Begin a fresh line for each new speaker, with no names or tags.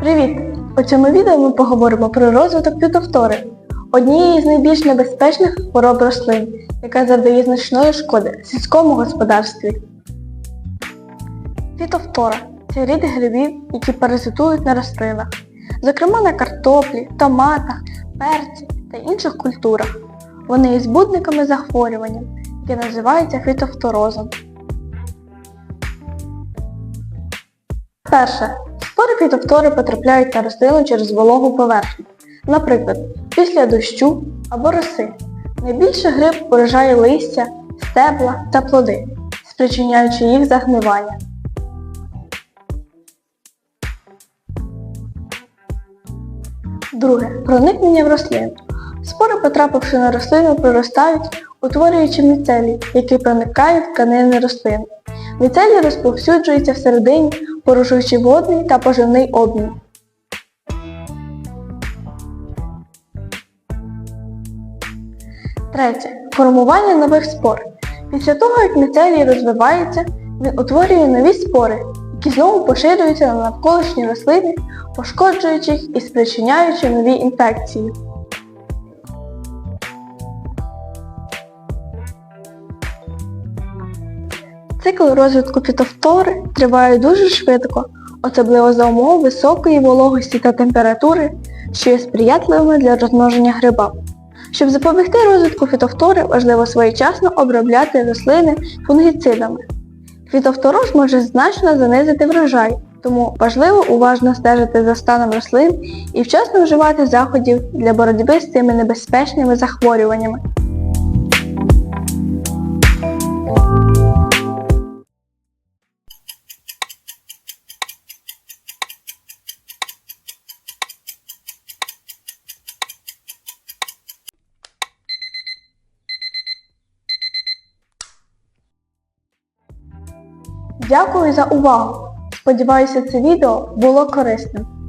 Привіт! У цьому відео ми поговоримо про розвиток фітофтори, однієї з найбільш небезпечних хвороб рослин, яка завдає значної шкоди сільському господарстві. Фітофтора це рід грибів, які паразитують на рослинах, зокрема на картоплі, томатах, перці та інших культурах. Вони є збудниками захворювання, яке називається фітофторозом. Перше. Фітофтори потрапляють на рослину через вологу поверхню, наприклад, після дощу або роси. Найбільше гриб поражає листя, стебла та плоди, спричиняючи їх загнивання. Друге. Проникнення в рослину. Спори, потрапивши на рослину, проростають, утворюючи міцелій, який проникає в тканини рослини. Міцелій розповсюджується всередині, порушуючи водний та поживний обмін. Третє. Формування нових спор. Після того, як міцелій розвивається, він утворює нові спори, які знову поширюються на навколишні рослини, пошкоджуючи їх і спричиняючи нові інфекції. Цикл розвитку фітофтори триває дуже швидко, особливо за умов високої вологості та температури, що є сприятливими для розмноження гриба. Щоб запобігти розвитку фітофтори, важливо своєчасно обробляти рослини фунгіцидами. Фітофтороз може значно занизити врожай, тому важливо уважно стежити за станом рослин і вчасно вживати заходів для боротьби з цими небезпечними захворюваннями. Дякую за увагу! Сподіваюся, це відео було корисним.